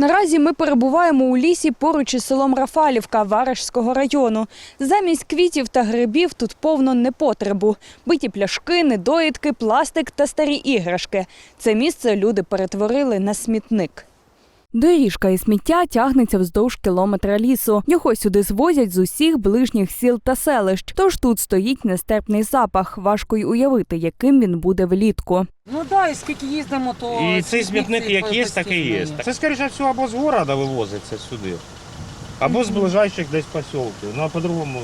Наразі ми перебуваємо у лісі поруч із селом Рафалівка Варежського району. Замість квітів та грибів тут повно непотребу. Биті пляшки, недоїдки, пластик та старі іграшки. Це місце люди перетворили на смітник. Доріжка і сміття тягнеться вздовж кілометра лісу. Його сюди звозять з усіх ближніх сіл та селищ. Тож тут стоїть нестерпний запах. Важко й уявити, яким він буде влітку. Ну да, і скільки їздимо, то І цей смітник як є, так і є. Це, скоріше всього, або з города вивозиться сюди, або з ближайших десь посілків. Ну а по-другому.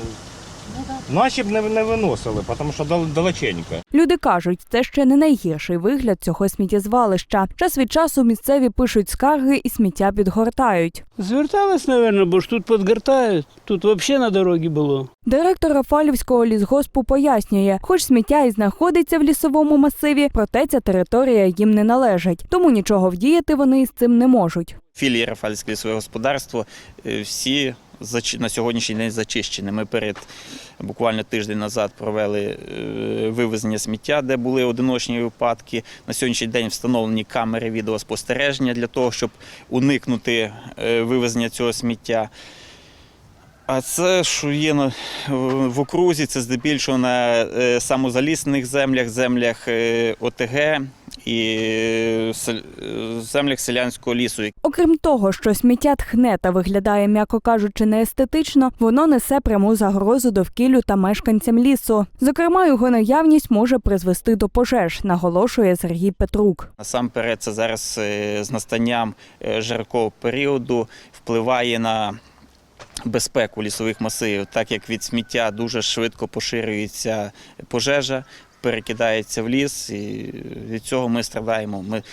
Наші б не, не виносили, тому що дал- далеченько. Люди кажуть, це ще не найгірший вигляд цього сміттєзвалища. Час від часу місцеві пишуть скарги і сміття підгортають. Звертались, наверное, бо ж тут подгортають. Тут взагалі на дорогі було. Директор Рафалівського лісгоспу пояснює, хоч сміття і знаходиться в лісовому масиві, проте ця територія їм не належить, тому нічого вдіяти вони із цим не можуть. Філії Рафальське лісове господарство е, всі на сьогоднішній день зачищені. Ми перед буквально тиждень назад провели е, вивезення сміття, де були одиночні випадки. На сьогоднішній день встановлені камери відеоспостереження для того, щоб уникнути е, вивезення цього сміття. А це, що є в окрузі, це здебільшого на самозалісних землях, землях ОТГ і е, е, землях селянського лісу, Окрім того, що сміття тхне та виглядає, м'яко кажучи, неестетично, воно несе пряму загрозу довкіллю та мешканцям лісу. Зокрема, його наявність може призвести до пожеж, наголошує Сергій Петрук. Насамперед, це зараз е, з настанням жаркого періоду впливає на безпеку лісових масивів, так як від сміття дуже швидко поширюється пожежа, перекидається в ліс, і від цього ми страдаємо. Ми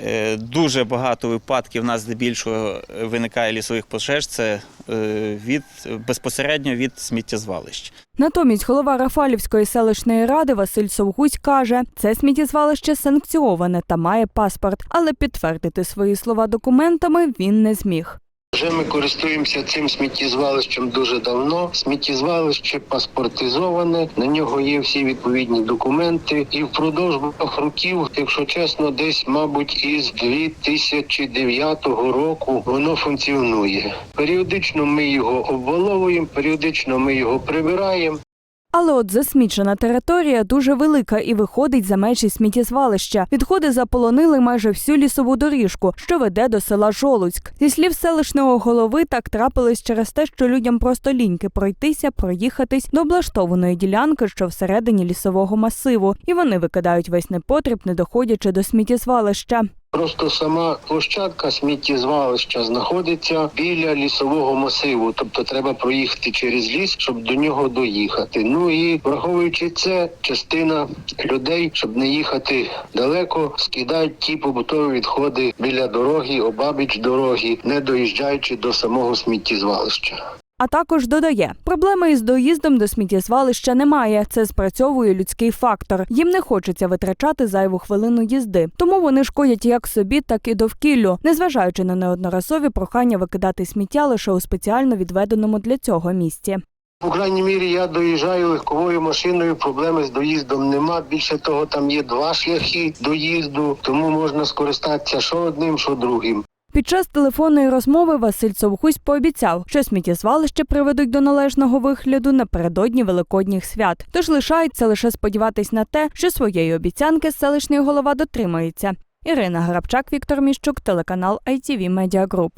е, Дуже багато випадків у нас здебільшого виникає лісових пожеж. Це е, від безпосередньо від сміттєзвалищ. Натомість голова Рафалівської селищної ради Василь Совгусь каже, це сміттєзвалище санкціоване та має паспорт, але підтвердити свої слова документами він не зміг. Вже ми користуємося цим сміттєзвалищем дуже давно. Сміттєзвалище паспортизоване, на нього є всі відповідні документи. І впродовж років, якщо чесно, десь, мабуть, із 2009 року воно функціонує. Періодично ми його обваловуємо, періодично ми його прибираємо. Але от засмічена територія дуже велика і виходить за межі сміттєзвалища. Відходи заполонили майже всю лісову доріжку, що веде до села Жолуцьк. Зі слів селищного голови, так трапилось через те, що людям просто ліньки пройтися, проїхатись до облаштованої ділянки, що всередині лісового масиву, і вони викидають весь непотріб, не доходячи до сміттєзвалища. Просто сама площадка сміттєзвалища знаходиться біля лісового масиву, тобто треба проїхати через ліс, щоб до нього доїхати. Ну і враховуючи це, частина людей, щоб не їхати далеко, скидають ті побутові відходи біля дороги, обабіч дороги, не доїжджаючи до самого сміттєзвалища. А також додає, проблеми із доїздом до сміттєзвалища немає. Це спрацьовує людський фактор. Їм не хочеться витрачати зайву хвилину їзди, тому вони шкодять як собі, так і довкіллю, незважаючи на неодноразові прохання викидати сміття лише у спеціально відведеному для цього місці. По крайній мірі я доїжджаю легковою машиною. Проблеми з доїздом нема. Більше того, там є два шляхи доїзду, тому можна скористатися що одним, що другим. Під час телефонної розмови Василь Совхусь пообіцяв, що сміттєзвалище приведуть до належного вигляду напередодні великодніх свят. Тож лишається лише сподіватись на те, що своєї обіцянки селищний голова дотримається. Ірина Грабчак, Віктор Міщук, телеканал ITV Media Group.